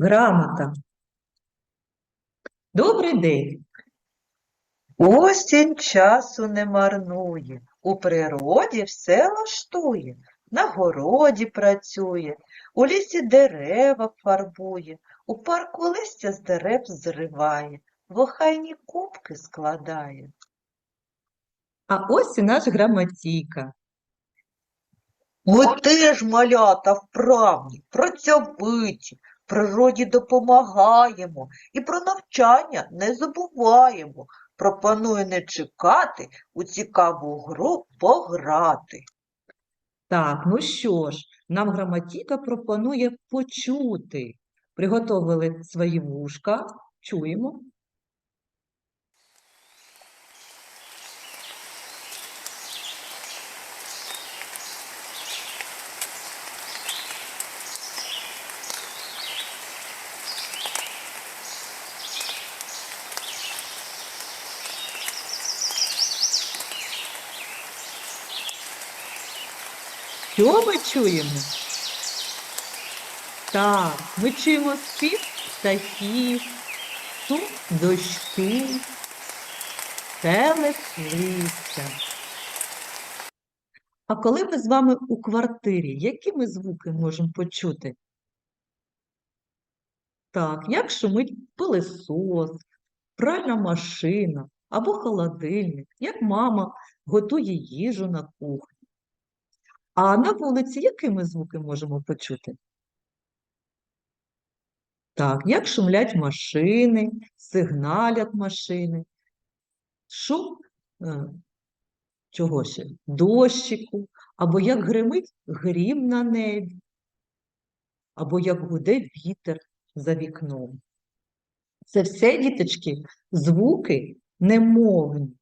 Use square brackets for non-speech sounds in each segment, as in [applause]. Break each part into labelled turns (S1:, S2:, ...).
S1: Грамота. Добрий день.
S2: Осінь часу не марнує, у природі все лаштує, на городі працює, у лісі дерева фарбує, у парку листя з дерев зриває, в охайні кубки складає.
S1: А ось і наш грамотійка.
S2: Ми теж малята вправні, працьовиті, природі допомагаємо і про навчання не забуваємо. Пропоную не чекати, у цікаву гру пограти.
S1: Так, ну що ж, нам граматіка пропонує почути. Приготовили свої вушка. Чуємо. Що ми чуємо? Так, ми чуємо спів птахів, шум дощу, шелест листя. А коли ми з вами у квартирі, які ми звуки можемо почути? Так, як шумить пилисос, пральна машина або холодильник, як мама готує їжу на кухні. А на вулиці які ми звуки можемо почути? Так, як шумлять машини, сигналять машини, шум е, чого ще? Дощику, або як гримить грім на небі, або як гуде вітер за вікном. Це все, діточки, звуки немовні.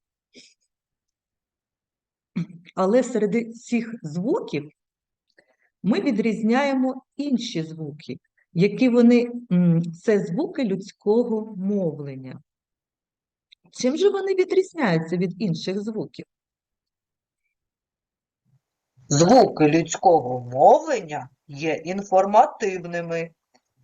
S1: Але серед цих звуків ми відрізняємо інші звуки, які вони це звуки людського мовлення. Чим же вони відрізняються від інших звуків?
S2: Звуки людського мовлення є інформативними.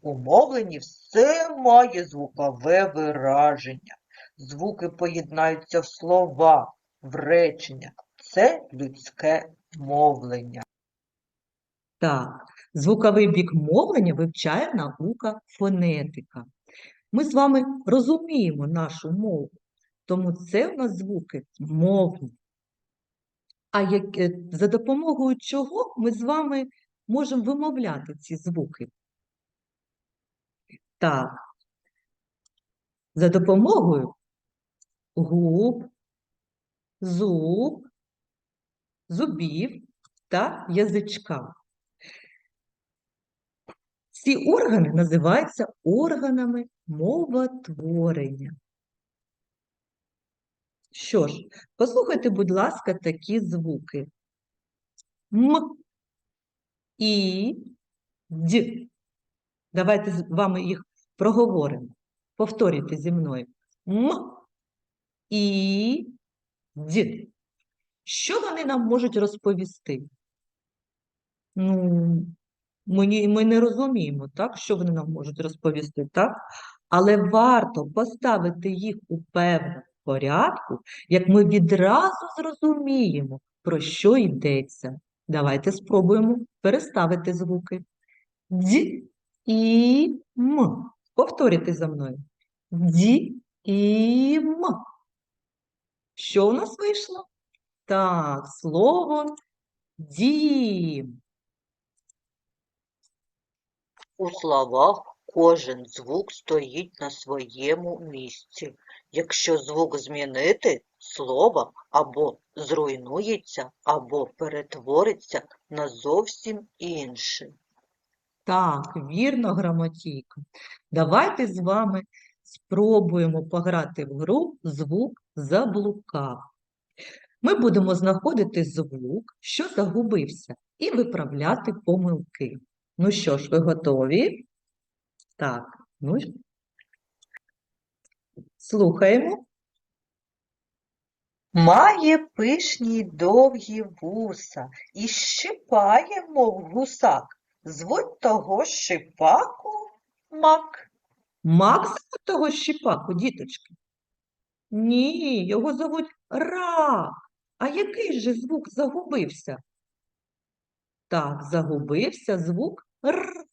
S2: У мовленні все має звукове вираження. Звуки поєднаються в слова, в речення. Це людське мовлення.
S1: Так, звуковий бік мовлення вивчає наука фонетика. Ми з вами розуміємо нашу мову, тому це в нас звуки мовні. А як, е, за допомогою чого ми з вами можемо вимовляти ці звуки? Так, за допомогою губ, зуб, зубів та язичка. Ці органи називаються органами мовотворення. Що ж, послухайте, будь ласка, такі звуки. М, І, Д. Давайте з вами їх проговоримо. Повторюйте зі мною. М, І, Д. Що вони нам можуть розповісти? Ну, ми, ми не розуміємо, так, що вони нам можуть розповісти, так? Але варто поставити їх у певному порядку, як ми відразу зрозуміємо, про що йдеться. Давайте спробуємо переставити звуки. Д і М. Повторюйте за мною. Д і М. Що у нас вийшло? Так, слово дім.
S2: У словах кожен звук стоїть на своєму місці. Якщо звук змінити, слово або зруйнується, або перетвориться на зовсім інше.
S1: Так, вірно, грамотійко. Давайте з вами спробуємо пограти в гру звук заблукав. Ми будемо знаходити звук, що загубився, і виправляти помилки. Ну що ж, ви готові? Так, ну ж. Слухаємо.
S2: Має пишні довгі вуса і щипає, мов гусак. Звуть того щипаку Мак.
S1: Максима того щіпаку, діточки? Ні, його зовуть Рак. А який же звук загубився? Так, загубився звук Р.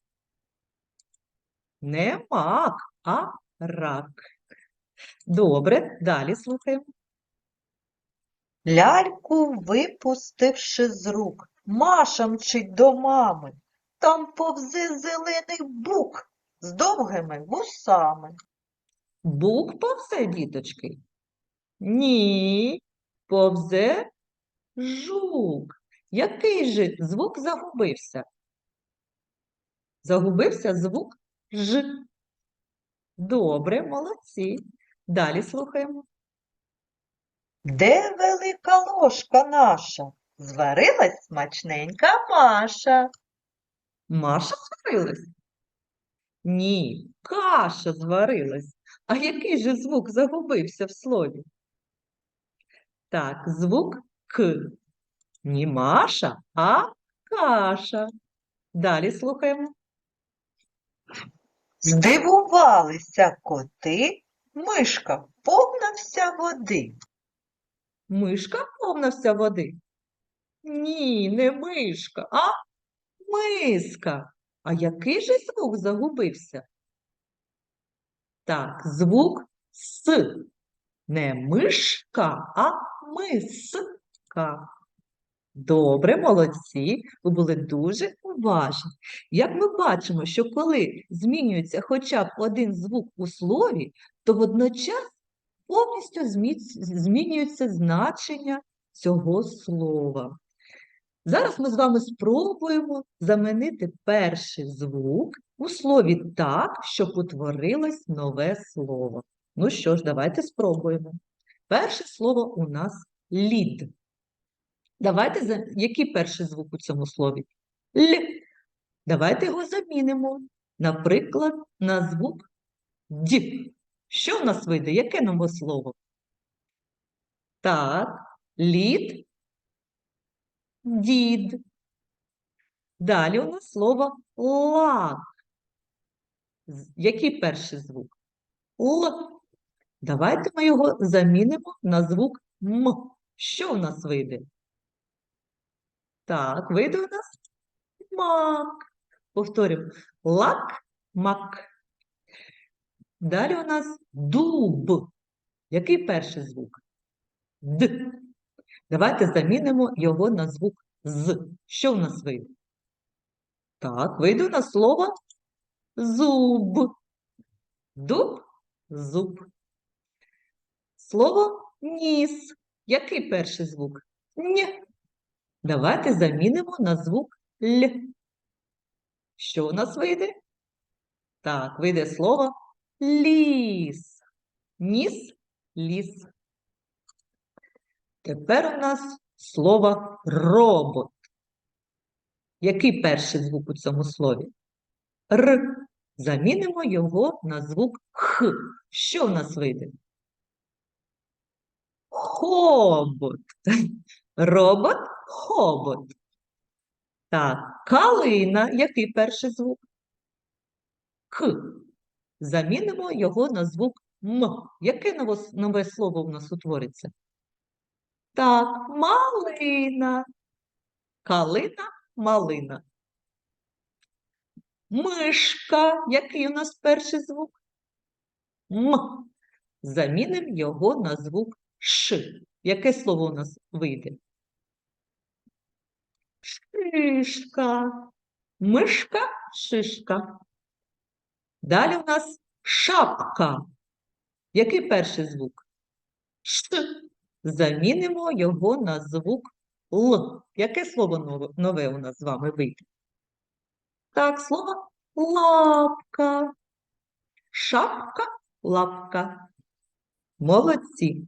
S1: Не мак, а рак. Добре, далі слухаємо.
S2: Ляльку випустивши з рук, Маша мчить до мами. Там повзе зелений бук з довгими вусами.
S1: Бук повзе, діточки? Ні, повзе жук. Який же звук загубився? Загубився звук Ж. Добре, молодці. Далі слухаємо.
S2: Де велика ложка наша? Зварилась смачненька Маша.
S1: Маша зварилась? Ні, каша зварилась. А який же звук загубився в слові? Так, звук К. Не Маша, а каша. Далі слухаємо.
S2: Здивувалися коти, мишка повна вся води.
S1: Мишка повна вся води? Ні, не мишка, а миска. А який же звук загубився? Так, звук С. Не мишка, а миска. Добре, молодці, ви були дуже уважні. Як ми бачимо, що коли змінюється хоча б один звук у слові, то водночас повністю змінюється значення цього слова. Зараз ми з вами спробуємо замінити перший звук у слові так, щоб утворилось нове слово. Ну що ж, давайте спробуємо. Перше слово у нас лід. Давайте за який перший звук у цьому слові? Л. Давайте його замінимо. Наприклад, на звук Д. Що в нас вийде? Яке нове слово? Так, лід, дід. Далі у нас слово лак. Який перший звук? Л. Давайте ми його замінимо на звук М. Що у нас вийде? Так, вийде у нас мак. Повторюємо. Лак, мак. Далі у нас дуб. Який перший звук? Д. Давайте замінимо його на звук з. Що в нас вийде? Так, вийде у нас слово зуб. Дуб, зуб. Слово ніс. Який перший звук? Ні. Давайте замінимо на звук Л. Що у нас вийде? Так, вийде слово ліс. Ніс, ліс. Тепер у нас слово робот. Який перший звук у цьому слові? Р. Замінимо його на звук Х. Що в нас вийде? Хобот. [laughs] Робот, хобот. Так, калина. Який перший звук? К. Замінимо його на звук М. Яке ново- нове слово у нас утвориться? Так, малина. Калина, малина. Мишка. Який у нас перший звук? М. Замінимо його на звук Ш. Яке слово у нас вийде? Шишка. Мишка, шишка. Далі у нас шапка. Який перший звук? Ш. Замінимо його на звук Л. Яке слово нове, у нас з вами вийде? Так, слово лапка. Шапка, лапка. Молодці.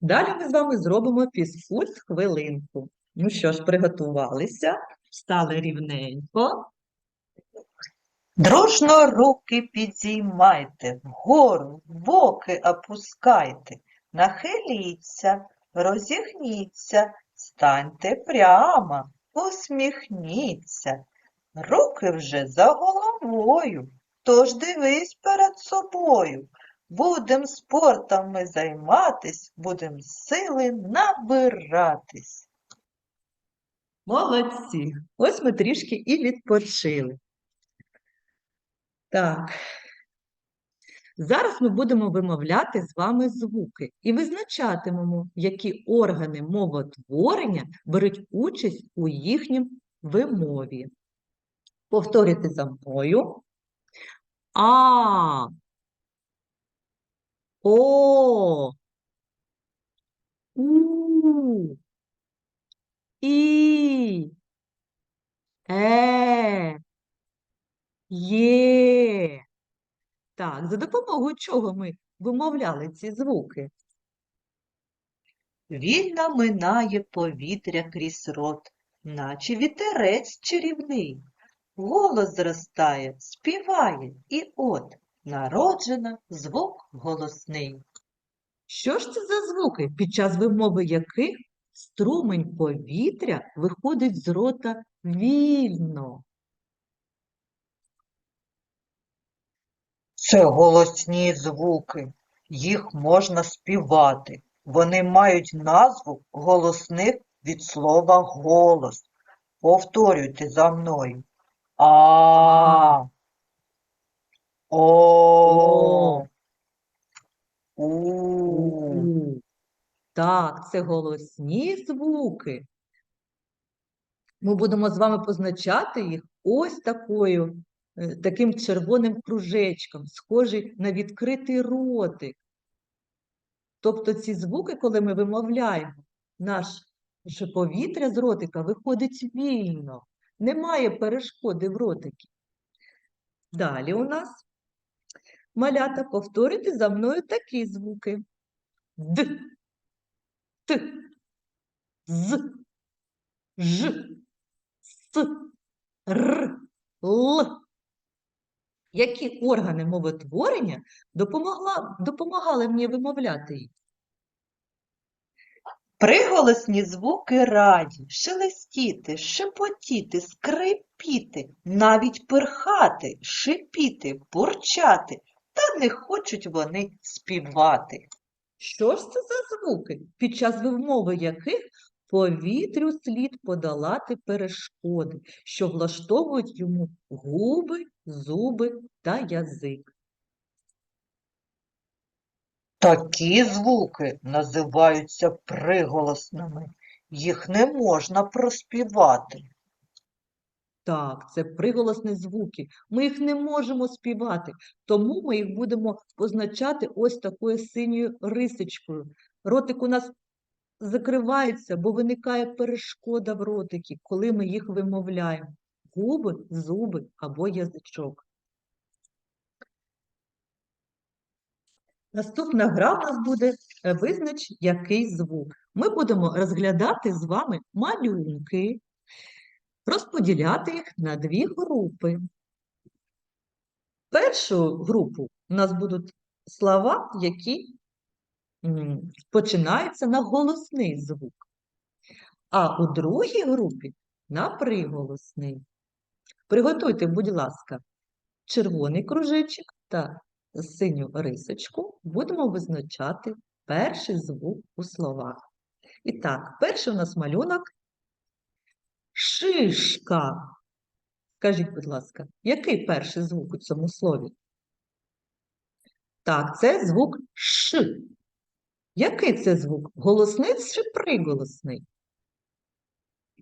S1: Далі ми з вами зробимо фізкульт хвилинку. Ну що ж, приготувалися, стали рівненько.
S2: Дружно руки підіймайте, вгору, боки опускайте, нахиліться, розігніться, станьте прямо, усміхніться, руки вже за головою, тож дивись перед собою. Будем спортом займатись, будем сили набиратись.
S1: Молодці. Ось ми трішки і відпочили. Так. Зараз ми будемо вимовляти з вами звуки і визначатимемо, які органи мовотворення беруть участь у їхнім вимові. Повторюйте за мною. А. О. У. І. Е. Є. Так, за допомогою чого ми вимовляли ці звуки?
S2: Вільно минає повітря крізь рот, наче вітерець чарівний. Голос зростає, співає, і от народжена звук голосний.
S1: Що ж це за звуки, під час вимови яких струмень повітря виходить з рота вільно?
S2: Це голосні звуки, їх можна співати. Вони мають назву голосних від слова голос. Повторюйте за мною. А. О. У.
S1: Так, це голосні звуки. Ми будемо з вами позначати їх ось такою, е, таким червоним кружечком, схожий на відкритий ротик. Тобто ці звуки, коли ми вимовляємо, наше повітря з ротика виходить вільно, немає перешкоди в ротикі. Далі у нас малята, повторюйте за мною такі звуки. Д, Т, З, Ж, С, Р, Л. Які органи моветворення допомогла, допомагали мені вимовляти їх?
S2: Приголосні звуки раді, шелестіти, шепотіти, скрипіти, навіть перхати, шипіти, бурчати, та не хочуть вони співати.
S1: Що ж це за звуки, під час вимови яких повітрю слід подолати перешкоди, що влаштовують йому губи, зуби та язик?
S2: Такі звуки називаються приголосними. Їх не можна проспівати.
S1: Так, це приголосні звуки. Ми їх не можемо співати, тому ми їх будемо позначати ось такою синьою рисочкою. Ротик у нас закривається, бо виникає перешкода в ротикі, коли ми їх вимовляємо. Губи, зуби або язичок. Наступна гра в нас буде визнач який звук. Ми будемо розглядати з вами малюнки, розподіляти їх на дві групи. Першу групу у нас будуть слова, які починаються на голосний звук, а у другій групі на приголосний. Приготуйте, будь ласка, червоний кружечок та синю рисочку. Будемо визначати перший звук у словах. І так, перший у нас малюнок шишка. Скажіть, будь ласка, який перший звук у цьому слові? Так, це звук Ш. Який це звук? Голосний чи приголосний?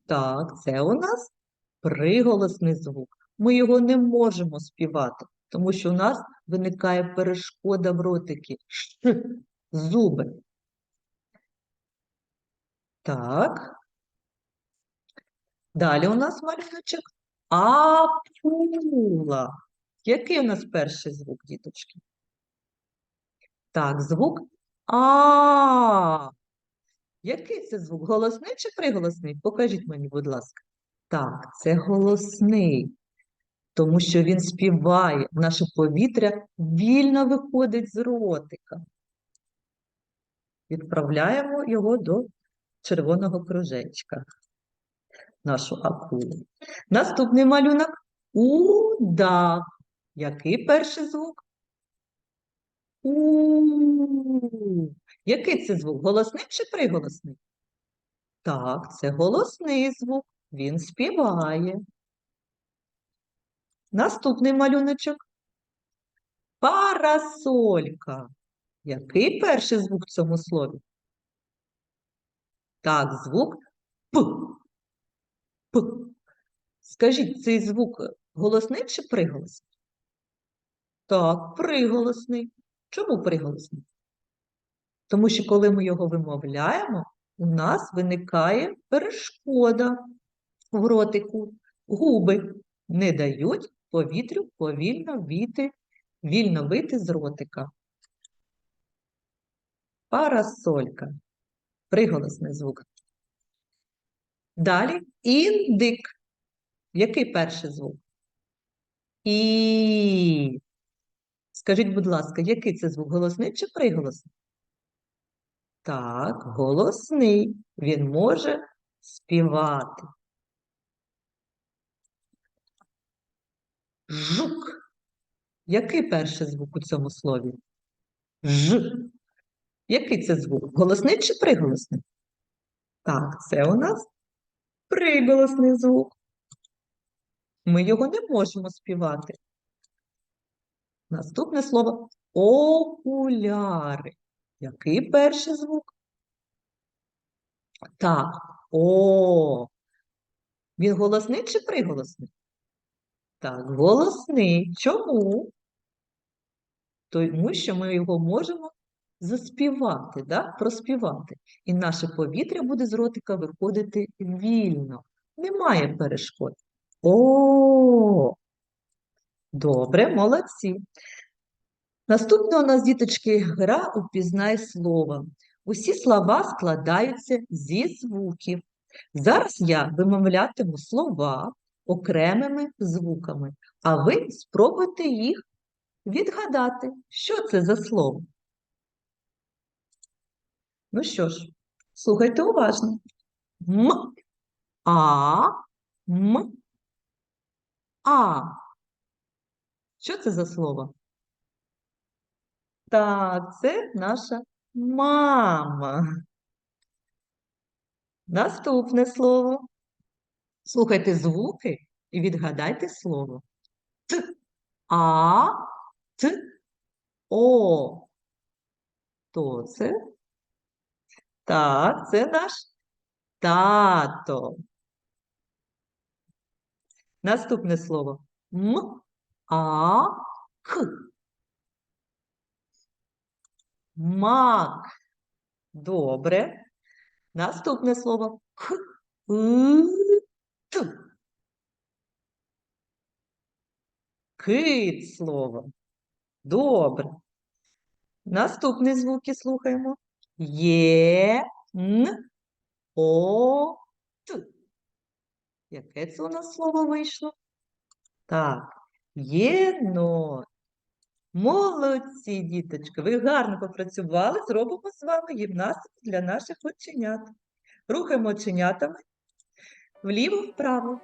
S1: Так, це у нас приголосний звук. Ми його не можемо співати, тому що у нас виникає перешкода в ротикі. Ш, зуби. Так. Далі у нас малюночок Апула. Який у нас перший звук, діточки? Так, звук А. Який це звук? Голосний чи приголосний? Покажіть мені, будь ласка. Так, це голосний, тому що він співає, наше повітря вільно виходить з ротика. Відправляємо його до червоного кружечка. Нашу акулу. Наступний малюнок удав. Який перший звук? У. Який це звук? Голосний чи приголосний? Так, це голосний звук. Він співає. Наступний малюночок. Парасолька. Який перший звук в цьому слові? Так, звук П. П. Скажіть, цей звук голосний чи приголосний? Так, приголосний. Чому приголосний? Тому що коли ми його вимовляємо, у нас виникає перешкода в ротику. Губи не дають повітрю повільно війти, вільно вийти з ротика. Парасолька. Приголосний звук. Далі індик. Який перший звук? І. Скажіть, будь ласка, який це звук? Голосний чи приголосний? Так, голосний. Він може співати. Жук. Який перший звук у цьому слові? Ж. Який це звук? Голосний чи приголосний? Так, це у нас приголосний звук. Ми його не можемо співати. Наступне слово окуляри. Який перший звук? Так, о. Він голосний чи приголосний? Так, голосний. Чому? Тому що ми його можемо заспівати, да? проспівати. І наше повітря буде з ротика виходити вільно. Немає перешкод. О, добре, молодці. Наступна у нас, діточки, гра «Упізнай слово». Усі слова складаються зі звуків. Зараз я вимовлятиму слова окремими звуками, а ви спробуйте їх відгадати, що це за слово. Ну що ж, слухайте уважно. М, а, м, а. Що це за слово? Так, це наша мама. Наступне слово. Слухайте звуки і відгадайте слово. Т, а, т, о. Хто це? Так, це наш тато. Наступне слово. М, а, к. Мак. Добре. Наступне слово. И, т. Кит слово. Добре. Наступні звуки слухаємо. Є, н, о, т. Яке це у нас слово вийшло? Так, єнот. Молодці, діточки, ви гарно попрацювали. Зробимо з вами гімнастику для наших оченят. Рухаємо оченятами вліво-вправо.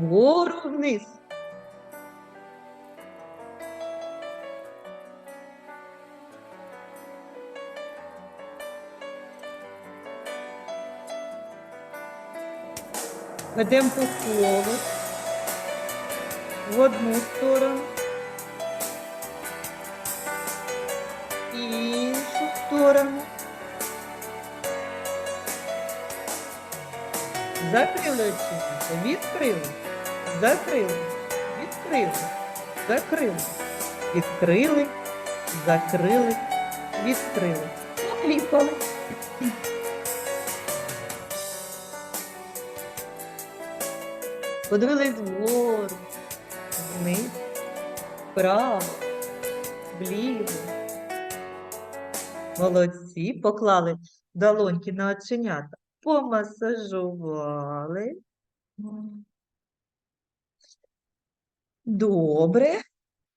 S1: Вгору вниз. Ведемо по колу в одну сторону, іншу сторону. Закрили очі, відкрили, закрили, відкрили, закрили, відкрили, закрили, відкрили. Покліпали. Подивились вгору, вниз, вправо, вліво. Молодці, поклали долоньки на оченята, помасажували. Добре.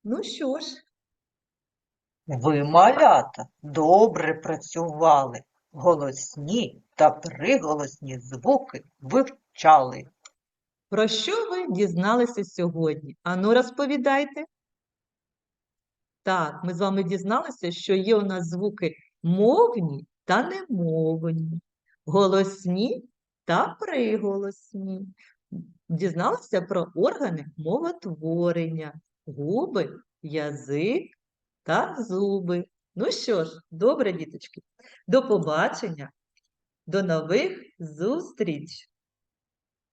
S1: Ну що ж,
S2: Ви, малята, добре працювали, голосні та приголосні звуки вивчали.
S1: про що ви дізналися сьогодні? Ану, розповідайте. Так, ми з вами дізналися, що є у нас звуки мовні та немовні, голосні та приголосні. Дізналися про органи мовотворення, губи, язик та зуби. Ну що ж, добре, діточки, до побачення, до нових зустріч!